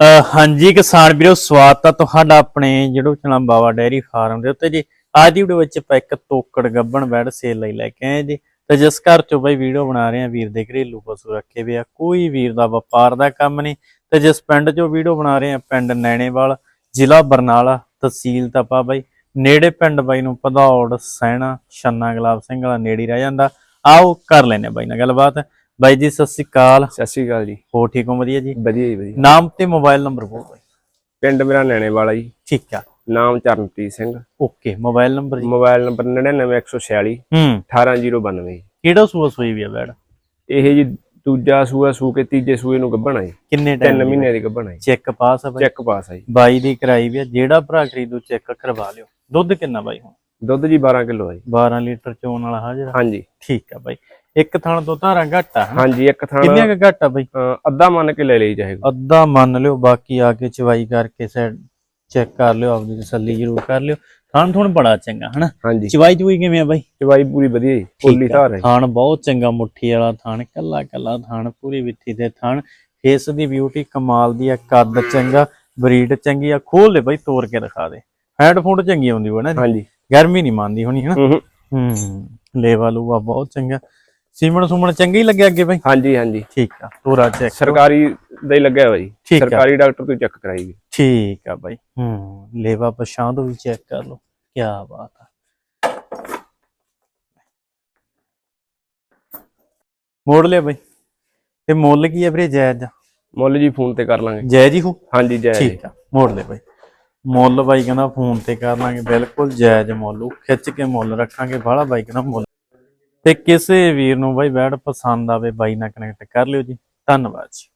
ਅਹ ਹਾਂਜੀ ਕਿਸਾਨ ਵੀਰੋ, ਸਵਾਗਤ ਆ ਤੁਹਾਡਾ ਆਪਣੇ ਜਿਹੜੋ ਚਲਾ ਬਾਵਾ ਡੈਰੀ ਫਾਰਮ ਦੇ ਉੱਤੇ ਜੀ। ਅੱਜ ਦੀ ਵੀਡੀਓ ਵਿੱਚ ਆਪਾਂ ਇੱਕ ਤੋਕੜ ਗੱਬਣ ਬੈਡ ਸੇਲ ਲਈ ਲੈ ਕੇ ਆਏ ਜੀ। ਤੇ ਜਿਸ ਘਰ ਚੋਂ ਬਈ ਵੀਡੀਓ ਬਣਾ ਰਹੇ ਆ ਵੀਰ ਦੇ ਘਰੇਲੂ ਪਸ਼ੂ ਰੱਖੇ ਵੇ ਆ। ਕੋਈ ਵੀਰ ਦਾ ਵਪਾਰ ਦਾ ਕੰਮ ਨਹੀਂ। ਤੇ ਜਿਸ ਪਿੰਡ ਚੋਂ ਵੀਡੀਓ ਬਣਾ ਰਹੇ ਆ ਪਿੰਡ ਨੈਣੇਵਾਲ, ਜ਼ਿਲ੍ਹਾ ਬਰਨਾਲਾ ਤਹਿਸੀਲ ਤਪਾ ਬਾਈ। ਨੇੜੇ ਪਿੰਡ ਬਾਈ ਨੂੰ ਪਧੌੜ ਸੈਣਾ, ਛੰਨਾ ਗੁਲਾਬ ਸਿੰਘ ਵਾਲਾ ਨੇੜੀ ਰਹਿ ਜਾਂਦਾ। ਆਓ ਕਰ ਲੈਨੇ ਬਾਈ ਨਾਲ ਗੱਲਬਾਤ। ਬਾਈ ਜੀ ਸਤਿ ਸ਼੍ਰੀ ਅਕਾਲ। ਸਤਿ ਸ਼੍ਰੀ ਅਕਾਲ ਜੀ। ਹੋ ਠੀਕ ਹੋ? ਵਧੀਆ ਜੀ? ਵਧੀਆ ਜੀ ਵਧੀਆ। ਨਾਮ ਤੇ ਮੋਬਾਈਲ ਨੰਬਰ ਬੋਲ ਬਾਈ। ਪਿੰਡ ਮੇਰਾ ਨੈਣੇ ਵਾਲਾ ਜੀ। ਠੀਕ ਆ। ਨਾਮ Charanpreet Singh. Okay mobile number ਜੀ? ਮੋਬਾਈਲ ਨੰਬਰ 99146 ਹੂੰ। 18092 ਜੀ ਕਿਹੜਾ ਸੂਆ ਸੂਈ ਵੀ ਆ ਬੈੜ ਇਹ ਜੀ ਦੂਜਾ ਸੂਆ ਸੂ ਕੇ ਤੀਜੇ ਸੂਏ ਨੂੰ ਗੱਭਣਾ ਜੀ। ਕਿੰਨੇ ਟਾਈਮ ਮਹੀਨੇ ਦੀ ਗੱਭਣਾ ਜੀ। ਚੈੱਕ ਪਾਸ ਆ ਬਾਈ? ਚੈੱਕ ਪਾਸ ਆ ਜੀ। ਬਾਈ ਦੀ ਕਰਾਈ ਵੀ ਆ। ਜਿਹੜਾ ਭਰਾ ਖਰੀਦੂ ਚੈੱਕ ਕਰਵਾ ਲਿਓ। ਦੁੱਧ ਕਿੰਨਾ ਬਾਈ ਹੁਣ? ਦੁੱਧ ਜੀ 12 ਕਿਲੋ ਆ ਜੀ। 12 ਲੀਟਰ ਚੋਣ ਵਾਲਾ ਹਾਜ਼ਰ। ਹਾਂਜੀ। ਠੀਕ ਆ ਬਾਈ। ਇੱਕ ਥਣ ਤੋਂ ਧਾਰਾਂ ਘੱਟ ਆ? ਹਾਂਜੀ ਇੱਕ ਥਾਂ ਕਿੰਨੀਆਂ ਕੁ ਘੱਟ ਆ ਬਾਈ? ਅੱਧਾ ਮੰਨ ਕੇ ਲੈ ਲਈ ਚਾਹੇਗਾ ਅੱਧਾ ਮੰਨ ਲਿਓ ਬਾਕੀ ਆ ਕੇ ਚਵਾਈ ਕਰਕੇ ਸਾਈਡ ਚੈੱਕ ਕਰ ਲਿਓ ਆਪਦੀ ਤਸੱਲੀ ਜ਼ਰੂਰ ਕਰ ਲਿਓ। ਥਣ ਥੁਣ ਬੜਾ ਚੰਗਾ ਹਨਾ? ਹਾਂਜੀ। ਚਵਾਈ ਚੁਈ ਕਿਵੇਂ ਆ ਬਾਈ? ਚਵਾਈ ਪੂਰੀ ਵਧੀਆ ਜੀ ਆ। ਧਾਰ ਹੈ। ਥਣ ਬਹੁਤ ਚੰਗਾ ਮੁੱਠੀ ਵਾਲਾ ਥਣ ਕੱਲਾ ਕੱਲਾ ਥਣ ਪੂਰੀ ਵਿੱਥੀ ਤੇ ਥਣ। ਫੇਸ ਦੀ ਬਿਊਟੀ ਕਮਾਲ ਦੀ ਆ ਕੱਦ ਚੰਗਾ ਬਰੀਡ ਚੰਗੀ ਆ ਖੋਲ ਲੈ ਬਾਈ ਤੋੜ ਕੇ ਦਿਖਾ ਦੇ। ਹੈਡ ਫੋਟ ਚੰਗੀ ਆਉਂਦੀ ਹੋਣਾ ਹਾਂਜੀ। ਗਰਮੀ ਨਹੀਂ ਮੰਨਦੀ ਹੋਣੀ ਹਨਾ? ਹੂੰ ਹੂੰ। ਹੂੰ ਲੇਵਾ ਲੂਆ ਬਹੁਤ ਚੰਗਾ। ਸੀਮਣ ਸੁਮਣ ਚੰਗੀ ਲੱਗਿਆ ਅੱਗੇ ਬਾਈ? ਹਾਂਜੀ ਹਾਂਜੀ। ਠੀਕ ਆ ਤੋਰਾ ਚੈੱਕ ਸਰਕਾਰੀ ਦਾ ਹੀ ਲੱਗਿਆ ਜੀ ਆ। ਸਰਕਾਰੀ ਡਾਕਟਰ ਤੋਂ ਚੈੱਕ ਕਰਾਈ ਜੀ ਠੀਕ ਆ ਬਾਈ। ਹੂੰ ਲੇਵਾ ਪਛਾਂ ਤੋਂ ਵੀ ਚੈੱਕ ਕਰ ਲਓ। ਕੀ ਬਾਤ ਆ। ਮੋੜ ਲਿਆ ਬਾਈ। ਤੇ ਮੁੱਲ ਕੀ ਆ ਵੀਰੇ ਜਾਇਜ਼? ਮੁੱਲ ਜੀ ਫੋਨ ਤੇ ਕਰ ਲਾਂਗੇ। ਜਾਇਜ਼ ਹੀ ਹੋ ਹਾਂਜੀ ਜੈ ਜੀ ਠੀਕ ਆ ਮੋੜ ਲੈ ਬਾਈ। ਮੁੱਲ ਬਾਈ ਕਹਿੰਦਾ ਫੋਨ ਤੇ ਕਰ ਲਾਂਗੇ। ਬਿਲਕੁਲ ਜਾਇਜ਼ ਮੁੱਲ ਖਿੱਚ ਕੇ ਮੁੱਲ ਰੱਖਾਂਗੇ। ਬਾਹਲਾ ਬਾਈ ਕਹਿੰਦਾ ਮੁੱਲ ਤੇ ਕਿਸੇ ਵੀਰ ਨੂੰ ਬਾਈ ਬੈਡ ਪਸੰਦ ਆਵੇ ਬਾਈ ਨਾਲ ਕਨੈਕਟ ਕਰ ਲਿਓ ਜੀ। ਧੰਨਵਾਦ ਜੀ।